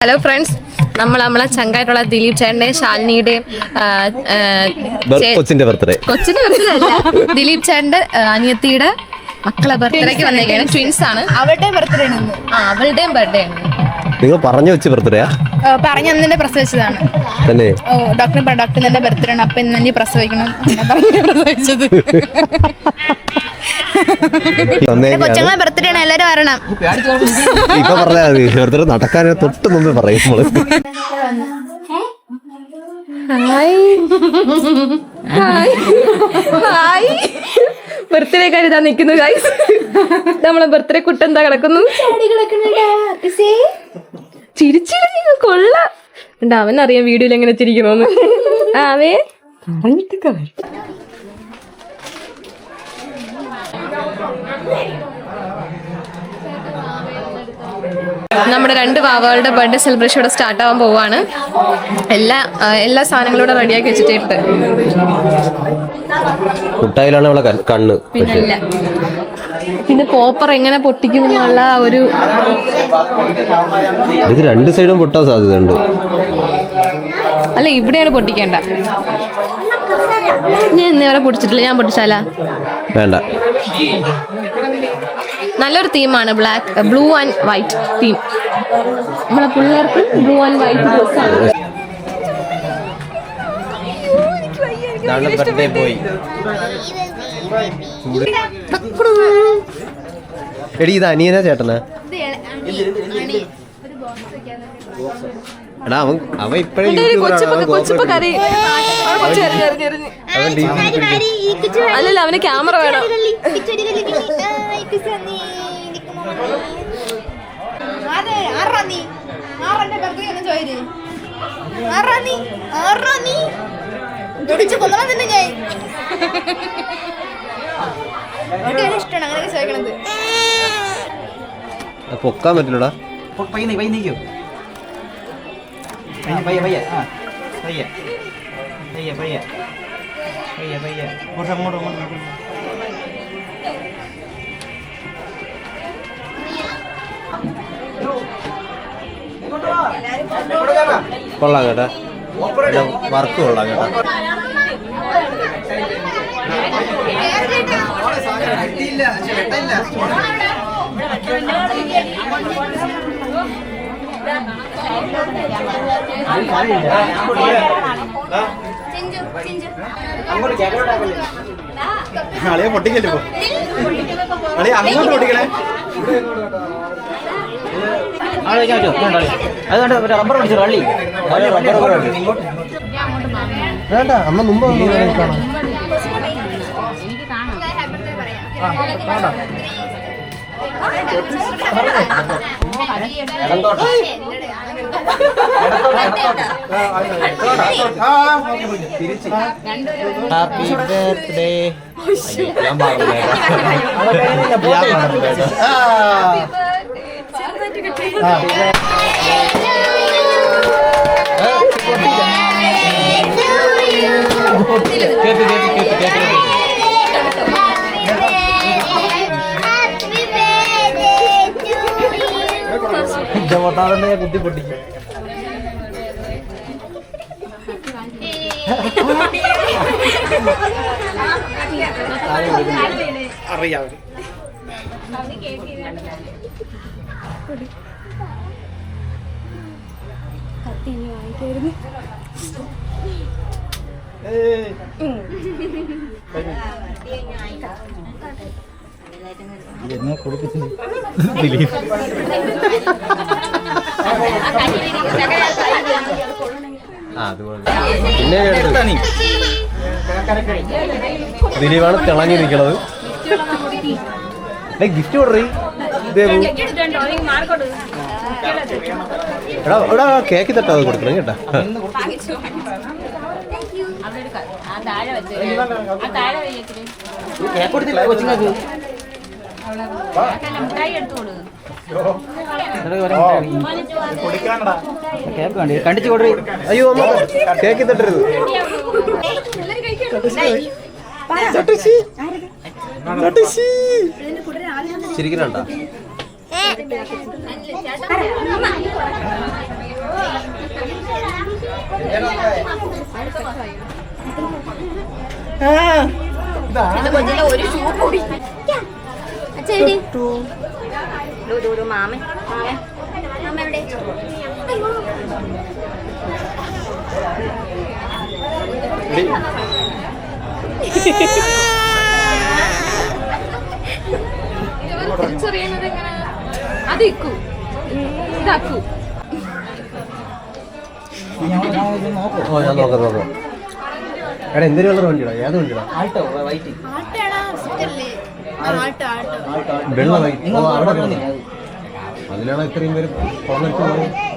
Hello friends നമ്മൾ നമ്മളെ ചങ്കായിട്ടുള്ള ദിലീപ് ചേട്ടന്റെയും ശാലിനിയുടെയും കൊച്ചിന്റെ ബർത്ത്ഡേ കൊച്ചിന്റെ ബർത്ത്ഡേ അല്ല. ദിലീപ് ചേട്ടന്റെ അനിയത്തിയുടെ മക്കളെ ബർത്ത്ഡേക്ക് വന്നേക്കാണ്. ട്വിൻസ് ആണ്. അവളുടെയും ബർത്ത്ഡേ ആണ് ആ അവളുടെയും ബർത്ത്ഡേ ആണ്. നിങ്ങൾ പറഞ്ഞു വെച്ച് ബർത്ത്ഡേയാ പറഞ്ഞു അന്നെ പ്രസവിച്ചതാണ്. തന്നെ. ഓ ഡോക്ടർ പറഞ്ഞു ഡോക്ടർ എന്റെ ബർത്ത്ഡേ ആണ്. അപ്പൊ ഇന്നെ പ്രസവിക്കണം. പറഞ്ഞ് പ്രസവിച്ചത്. കൊച്ചങ്ങളെ ബർത്ത്ഡേ ആണ് എല്ലാരും വരണം. ഇപ്പൊ പറഞ്ഞാൽ മതി. ബർത്ത്ഡേ നടക്കാൻ തൊട്ട് മുമ്പ് പറയും നമ്മൾ ഹായ്. ബർത്ത്ഡേ കാര്യം ഇതാ നിൽക്കുന്നു ഗൈസ് നമ്മളെ ബർത്ത്ഡേ കുട്ട എന്താ കിടക്കുന്നു? ചിരിച്ചിരിക്കുന്നു കൊള്ള. അവൻ അറിയാം വീഡിയോയിൽ എങ്ങനെ ചിരിക്കണോന്ന്. ആവേ നമ്മുടെ രണ്ട് വാവകളുടെ ബർത്ത്ഡേ സെലിബ്രേഷൻ ഇവിടെ സ്റ്റാർട്ട് ആവാൻ പോവാണ്. എല്ലാ എല്ലാ സാധനങ്ങളും ഇവിടെ റെഡിയാക്കി വെച്ചിട്ടുണ്ട്. മുട്ടായിലാണ് അവളെ കണ്ണ്- പിന്നല്ല പിന്നെ പോപ്പർ എങ്ങനെ പൊട്ടിക്കും എന്നുള്ള ഒരു ഇത് രണ്ട് സൈഡും പൊട്ടാൻ സാധ്യതയുണ്ട്. അല്ല ഇവിടെയാണ് പൊട്ടിക്കേണ്ട. ഞാൻ ഇന്നേ വരെ പൊട്ടിച്ചിട്ടില്ല. ഞാൻ പൊട്ടിച്ചാലാ? വേണ്ട. നല്ലൊരു തീമാണ്. Black blue and white theme നമ്മളെ പിള്ളേർക്ക് ബ്ലൂ ആൻഡ് വൈറ്റ് ഡ്രസ്സാണ് ബർത്ത്ഡേ പോയി എടി ഇത് അനിയനാ ചേട്ടനാ. എടാ അവൻ അവൻ ഇപ്പഴേ. അല്ലല്ല അവന് ക്യാമറ വേണം. ഇഷ്ടമാണ് ചോദിക്കണത്. പൊക്കാൻ പറ്റില്ലടാ. പയ്യ നീ പയ്യ നീക്കോ. പയ്യ പയ്യ ആ പയ്യ. പയ്യ പയ്യ. പയ്യ പയ്യ. അങ്ങോട്ട് അങ്ങോട്ട് അങ്ങോട്ട് കൊള്ളാം കേട്ടാ വർക്ക് കൊള്ളാം കേട്ടാ അളിയെ പൊട്ടിക്കല്ലേ അളിയെ അങ്ങോട്ട് പൊട്ടിക്കണേ. ആളെ വെക്കാൻ പറ്റുമോ വേണ്ട അളി. അത് കണ്ട് മറ്റേ റബ്ബർ പിടിച്ചു അള്ളി ഇങ്ങോട്ട് വേണ്ട. അമ്മ മുമ്പ് കാണാം ഹാപ്പി ബർത്ത്ഡേ ഞാൻ പറഞ്ഞു കേക്ക് കേക്ക് പൊട്ടാതെ കുത്തി പൊട്ടിക്കും അറിയാം. എന്നെ കൊടുക്കുന്നു ദിലീപ് ആ അതുപോലെ. പിന്നെ ദിലീപാണ് തിളങ്ങി നിൽക്കണത് ഗിഫ്റ്റ് കൊടുറി എടാ എടാ കേക്ക് അത് കൊടുക്കണം കേട്ടാ. കേക്ക് കൊടുത്തില്ല കൊച്ചുങ്ങൾക്ക് കേക്ക് വേണ്ടി കണ്ടിച്ചു കൊടു അയ്യോ അമ്മ കേക്ക് തട്ടരുത് ചിരിക്കുന്നുണ്ടോ ആ ഒരു ഷൂ കൂടി. അച്ഛടി മാമൻ മാമൻ. മാമ എവിടെ? ചെറിയുന്നത് എങ്ങനെ അതിക്കൂ. ഇതാക്കൂ. ഓ ഞാൻ നോക്കാം നോക്കാം. എടാ എന്തൊരു കളർ വണ്ടിയാ ഏത് വണ്ടിയാ ആട്ടോ വൈറ്റ്. ആട്ടാടാ വെള്ള അതിലാണ് ഇത്രയും പേര് കൊള്ളച്ചു